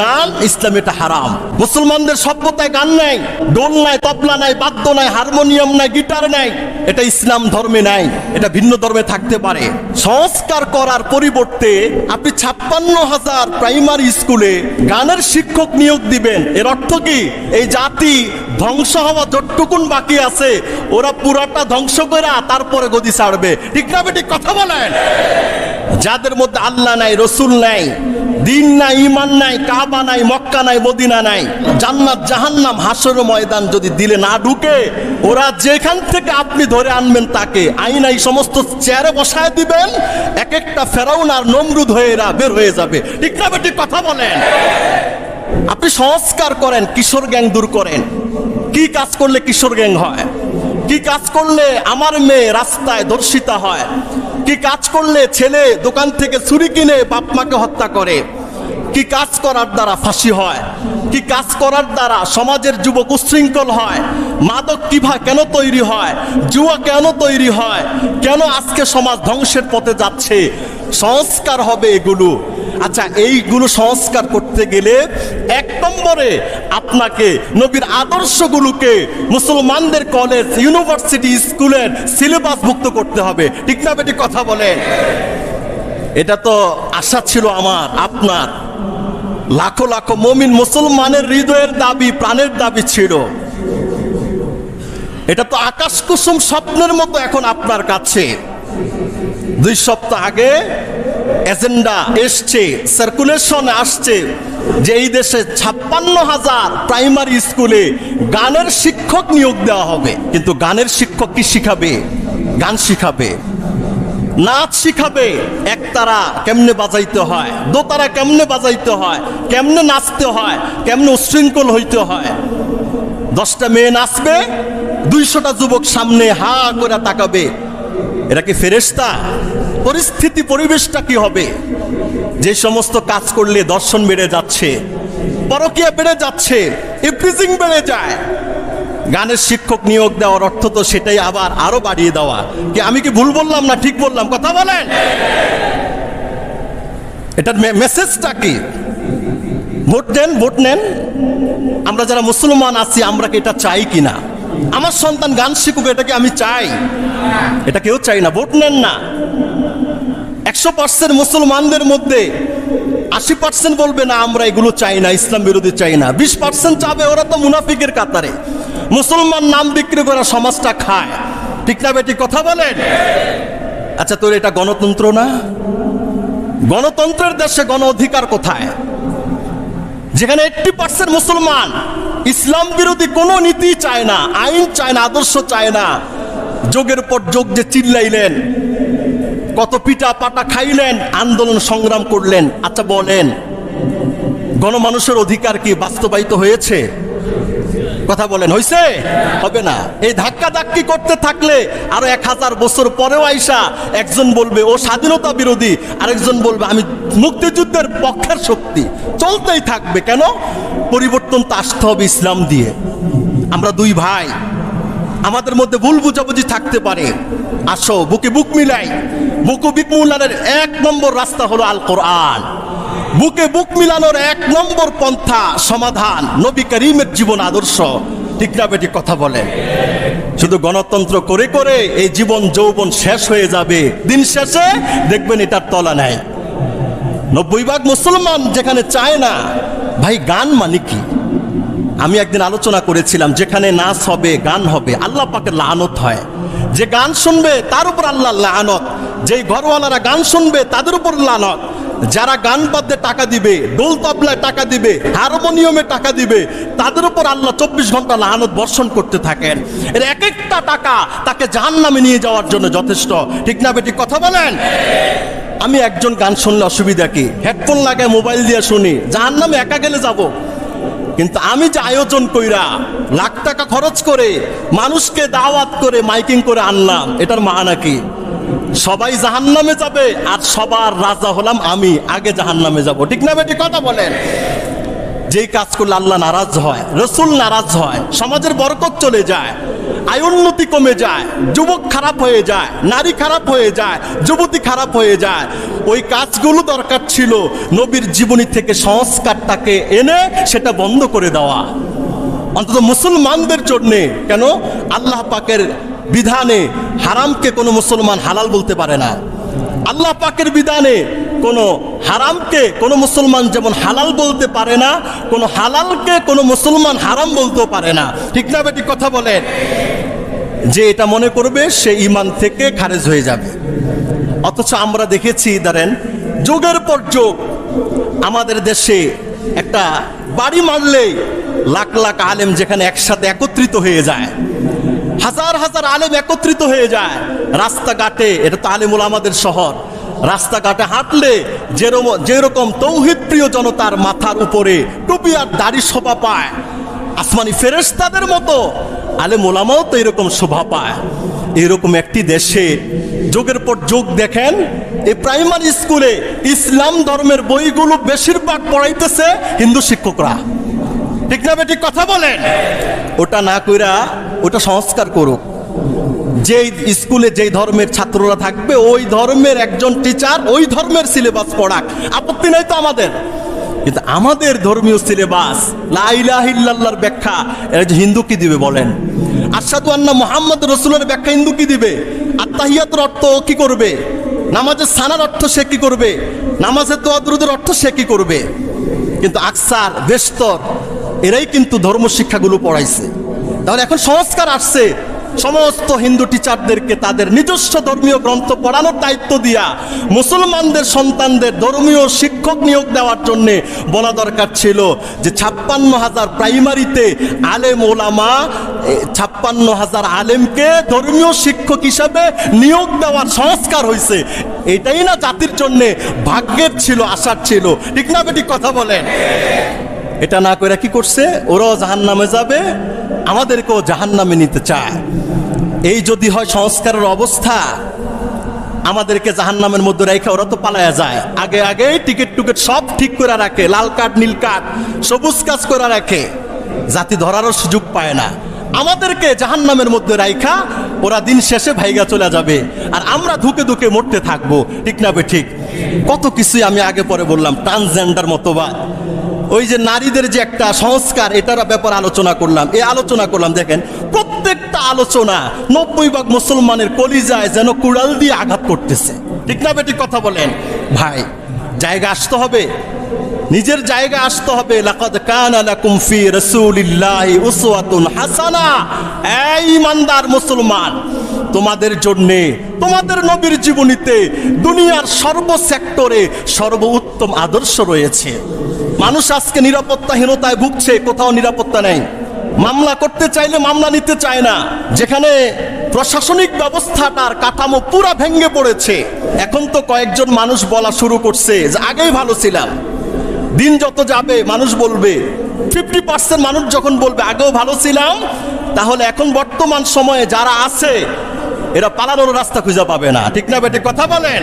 গান ইসলাম এটা হারাম। মুসলমানদের সভ্যতায় গান নাই ডোল নাই, তবলা নাই, বাদ্য নাই, হারমোনিয়াম নাই, গিটার নাই। এটা ইসলাম ধর্মে নাই, এটা ভিন্ন ধর্মে থাকতে পারে। সংস্কার করার পরিবর্তে আপনি ছাপ্পান্ন হাজার প্রাইমারি স্কুলে গানের শিক্ষক নিয়োগ দিবেন। এর অর্থ কি? এই জাতি ধ্বংস হওয়া যতটুকুন বাকি আছে, ওরা পুরাটা ধ্বংস করে তারপরে গদি ছাড়বে। ঠিক না বেটি কথা বলেন? যাদের মধ্যে আল্লাহ নাই, রসুল নাই দিন নাই ইমান নাই, কাবা নাই, মক্কা নাই, মদিনা নাই। জান্নাত, জাহান্নাম হাসর ময়দান যদি দিলে না ঢুকে, ওরা যেখান থেকে আপনি ধরে আনবেন তাকে আইন এই সমস্ত চেয়ারে বসায় দিবেন এক একটা ফেরাউন আর নমরুদ হয়ে এরা বের হয়ে যাবে। ঠিক না বেটি কথা বলেন? আপনি সংস্কার করেন, কিশোর গ্যাং দূর করেন। কি কাজ করলে কিশোর গ্যাং হয়? কি কাজ করলে আমার মেয়ে রাস্তায় দর্শিতা হয়? কি কাজ করলে ছেলে দোকান থেকে ছুরি কিনে বাপ মাকে হত্যা করে? কি কাজ করার দ্বারা ফাঁসি হয়? কি কাজ করার দ্বারা সমাজের যুবক উশৃঙ্খল হয়? মাদক কিভা কেন তৈরি হয়? জুয়া কেন তৈরি হয়? কেন আজকে সমাজ ধ্বংসের পথে যাচ্ছে? সংস্কার হবে এগুলো। আচ্ছা এইগুলো সংস্কার করতে গেলে এক নম্বরে আপনাকে নবীর আদর্শগুলোকে মুসলমানদের কলেজ, ইউনিভার্সিটি, স্কুলের সিলেবাস সিলেবাসভুক্ত করতে হবে। ঠিক না বেটি কথা বলেন এটা তো আশা ছিল আমার, আপনার। লাখো লাখো মমিন মুসলমানের হৃদয়ের দাবি, প্রাণের দাবি ছিল। এটা তো আকাশ কুসুম স্বপ্নের মতো এখন আপনার কাছে। দুই সপ্তাহ আগে এজেন্ডা এসছে সার্কুলেশন আসছে যে এই দেশে ছাপ্পান্ন হাজার প্রাইমারি স্কুলে গানের শিক্ষক নিয়োগ দেওয়া হবে। কিন্তু গানের শিক্ষক কি শিখাবে? গান শিখাবে। নাচ শিখাবে। একতারা কেমনে বাজাইতে হয়? দোতারা কেমনে বাজাইতে হয়? কেমনে নাচতে হয়? কেমনে উশৃঙ্খল হইতে হয়? দশটা মেয়ে নাচবে, দুইশোটা যুবক সামনে হা করে তাকাবে। এরা কি ফেরেস্তা পরিস্থিতি, পরিবেশটা কি হবে? যে সমস্ত কাজ করলে দর্শন বেড়ে যাচ্ছে, পরকিয়া বেড়ে যাচ্ছে ইপ্রিজিং বেড়ে যায়। গানের শিক্ষক নিয়োগ দেওয়ার অর্থ তো সেটাই আবার আরও বাড়িয়ে দেওয়া। কি আমি কি ভুল বললাম না ঠিক বললাম? কথা বলেন। এটার মেসেজটা কি? ভোট দেন, ভোট নেন। আমরা যারা মুসলমান আছি, আমরা কি এটা চাই কিনা? আমার সন্তান গান শিখুক এটাকে আমি চাই? এটা কেউ চাই না। ভোট নেন না। একশো পার্সেন্ট মুসলমানদের মধ্যে আশি পার্সেন্ট বলবে, না, আমরা এগুলো চাই না, ইসলাম বিরোধী চাই না। বিশ পার্সেন্ট চাবে, ওরা তো মুনাফিকের কাতারে। মুসলমান নাম বিক্রি করা সমাজটা খায়। ঠিক না বেটি, কথা বলেন? আচ্ছা তোর এটা গণতন্ত্র না? গণতন্ত্রের দেশে গণ অধিকার কোথায়? যেখানে এইটটি পার্সেন্ট মুসলমান ইসলাম বিরোধী কোনো নীতি চায় না, আইন চায় না, আদর্শ চায় না। যোগের পর যোগ যে চিল্লাইলেন কত পিঠা পাটা খাইলেন, আন্দোলন সংগ্রাম করলেন। আচ্ছা বলেন, গণমানুষের অধিকার কি বাস্তবায়িত হয়েছে? কথা বলেন, হইছে? হবে না। এই ধাক্কা ধাক্কি করতে থাকলে আরও এক হাজার বছর পরেও আইসা একজন বলবে, ও স্বাধীনতা বিরোধী। আরেকজন বলবে, আমি মুক্তিযুদ্ধের পক্ষের শক্তি। চলতেই থাকবে কেন? পরিবর্তন তো আসতে হবে ইসলাম দিয়ে। আমরা দুই ভাই। আমাদের মধ্যে ভুল বুঝাবুঝি থাকতে পারে। আসো, বুকে বুক মিলাই। বুকু বিক এক নম্বর রাস্তা হলো আল কোরআন বুকে বুক মিলানোর এক নম্বর পন্থা, সমাধান, নবী করিমের জীবন আদর্শ। ঠিক না বেটি, কথা বলেন শুধু গণতন্ত্র করে করে এই জীবন যৌবন শেষ হয়ে যাবে। দিন শেষে দেখবেন এটার তলা নাই। নব্বই ভাগ মুসলমান যেখানে চায় না, ভাই, গান মানে কি? আমি একদিন আলোচনা করেছিলাম, যেখানে নাচ হবে, গান হবে, আল্লাহ পাকের লানত হয়। যে গান শুনবে, তার উপর আল্লাহ লানত। যেই ঘরওয়ালারা গান শুনবে, তাদের উপর লানত। যারা গান বাদ্যে টাকা দিবে দোল তবলায় টাকা দিবে, হারমোনিয়ামে টাকা দিবে, তাদের উপর আল্লাহ চব্বিশ ঘণ্টা লানত বর্ষণ করতে থাকেন। এর এক একটা টাকা তাকে জাহান নামে নিয়ে যাওয়ার জন্য যথেষ্ট। ঠিক না বেটি, কথা বলেন? আমি একজন গান শুনলে অসুবিধা কি? হেডফোন লাগে মোবাইল দিয়ে শুনি। জাহান নামে একা গেলে যাব। কিন্তু আমি যে আয়োজন কইরা লাখ টাকা খরচ করে মানুষকে দাওয়াত করে মাইকিং করে আনলাম, এটার মা কি? সবাই জাহান নামে যাবে আর সবার রাজা হলাম আমি, আগে জাহান নামে যাব। ঠিক না বেটি? কথা বলেন। যেই কাজ করলে আল্লাহ নারাজ হয়, রসুল নারাজ হয়, সমাজের বরকত চলে যায়। আয়োন্নতি কমে যায়, যুবক খারাপ হয়ে যায়, নারী খারাপ হয়ে যায়, যুবতী খারাপ হয়ে যায়। ওই কাজগুলো দরকার ছিল, নবীর জীবনী থেকে সংস্কারটাকে এনে সেটা বন্ধ করে দেওয়া। অন্তত মুসলমানদের জন্যে, কেন? আল্লাহ পাকের বিধানে হারামকে কোনো মুসলমান হালাল বলতে পারে না। আল্লাহ পাকের বিধানে কোনো হারামকে কোনো মুসলমান যেমন হালাল বলতে পারে না, কোনো হালালকে কোনো মুসলমান হারাম বলতেও পারে না। ঠিক না বেটি, কথা বলেন। যে এটা মনে করবে, সে ইমান থেকে খারেজ হয়ে যাবে। অথচ আমরা দেখেছি, ধরেন, যুগের পর যুগ, আমাদের দেশে একটা বাড়ি মারলেই লাখ লাখ আলেম যেখানে একসাথে একত্রিত হয়ে যায়, হাজার হাজার আলেম একত্রিত হয়ে যায়, রাস্তাঘাটে, এটা তো আলেমুল আমাদের শহর, রাস্তাঘাটে হাঁটলে যেরকম যেরকম তৌহিদ প্রিয় জনতার মাথার উপরে টুপি আর দাড়ি শোভা পায়, আসমানি ফেরেশতাদের মতো আলেম ওলামাও তো এরকম শোভা পায়। এরকম একটি দেশে যোগের পর যোগ দেখেন, এই প্রাইমারি স্কুলে ইসলাম ধর্মের বইগুলো বেশিরভাগ পড়াইতেছে হিন্দু শিক্ষকরা। ঠিক না বেটি কথা বলেন? ওটা না কইরা ওটা সংস্কার করুক। যেই স্কুলে যেই ধর্মের ছাত্ররা থাকবে, ওই ধর্মের একজন টিচার ওই ধর্মের সিলেবাস পড়াক। আপত্তি নাই তো আমাদের? কিন্তু আমাদের ধর্মীয় সিলেবাস লাইলাহিল্লাহর ব্যাখ্যা যে হিন্দু কি দিবে বলেন? আসাদু আন্না মোহাম্মদ রসুলের ব্যাখ্যা হিন্দু কি দিবে? আত্মাহিয়াতের অর্থ কি করবে? নামাজের সানার অর্থ সে কি করবে? নামাজের দোয়াদুরুদের অর্থ সে কি করবে? কিন্তু আকসার, বেস্তর, এরাই কিন্তু ধর্ম শিক্ষাগুলো পড়াইছে। তাহলে এখন সংস্কার আসছে। সমস্ত হিন্দু টিচারদেরকে তাদের নিজস্ব ধর্মীয় গ্রন্থ পড়ানোর দায়িত্ব দিয়া মুসলমানদের সন্তানদের ধর্মীয় শিক্ষক নিয়োগ দেওয়ার জন্য বলা দরকার ছিল যে ছাপ্পান্ন হাজার প্রাইমারিতে আলেম ওলামা ছাপ্পান্ন হাজার আলেমকে ধর্মীয় শিক্ষক হিসাবে নিয়োগ দেওয়ার সংস্কার হয়েছে এটাই না জাতির জন্যে ভাগ্যের ছিল, আশার ছিল। ঠিক না বেটি কথা বলেন? এটা না করে কি করছে? ওরাও জাহান নামে যাবে, আমাদেরকেও জাহান নামে নিতে চায়। এই যদি হয় সংস্কারের অবস্থা, আমাদেরকে জাহান নামের মধ্যে রেখে ওরা তো পালায়া যায়। আগে আগে টিকিট টুকিট সব ঠিক করে রাখে, লাল কার্ড, নীল কার্ড, সবুজ কাজ করে রাখে। জাতি ধরারও সুযোগ পায় না। আমাদেরকে জাহান নামের মধ্যে রাইখা, ওরা দিন শেষে ভাইগা চলে যাবে। আর আমরা ধুকে ধুকে মরতে থাকব। ঠিক না বে ঠিক? কত কিছুই আমি আগে পরে বললাম, ট্রান্সজেন্ডার মতবাদ। ওই যে নারীদের যে একটা সংস্কার, এটার ব্যাপার আলোচনা করলাম। এই আলোচনা করলাম, দেখেন আলোচনা নব্বই ভাগ মুসলমানের কলিজায় যেন কুড়াল দিয়ে আঘাত করতেছে। ঠিক না বেটি কথা বলেন? ভাই, জায়গা আসতে হবে। নিজের জায়গা আসতে হবে। লাকাদ কানা লাকুম ফি রাসূলিল্লাহি উসওয়াতুন হাসানা। এই ইমানদার মুসলমান, তোমাদের জন্যে, তোমাদের নবীর জীবনীতে দুনিয়ার সর্ব সেক্টরে সর্বোত্তম আদর্শ রয়েছে। মানুষ আজকে নিরাপত্তাহীনতায় ভুগছে, কোথাও নিরাপত্তা নেই। মামলা করতে চাইলে মামলা নিতে চায় না। যেখানে প্রশাসনিক ব্যবস্থাটার কাঠামো পুরা ভেঙে পড়েছে। এখন তো কয়েকজন মানুষ বলা শুরু করছে যে আগেই ভালো ছিলাম। দিন যত যাবে মানুষ বলবে। ফিফটি পার্সেন্ট মানুষ যখন বলবে, আগেও ভালো ছিলাম, তাহলে এখন বর্তমান সময়ে যারা আছে, এরা পালানোর রাস্তা খুঁজে পাবে না। ঠিক না বেটে, কথা বলেন?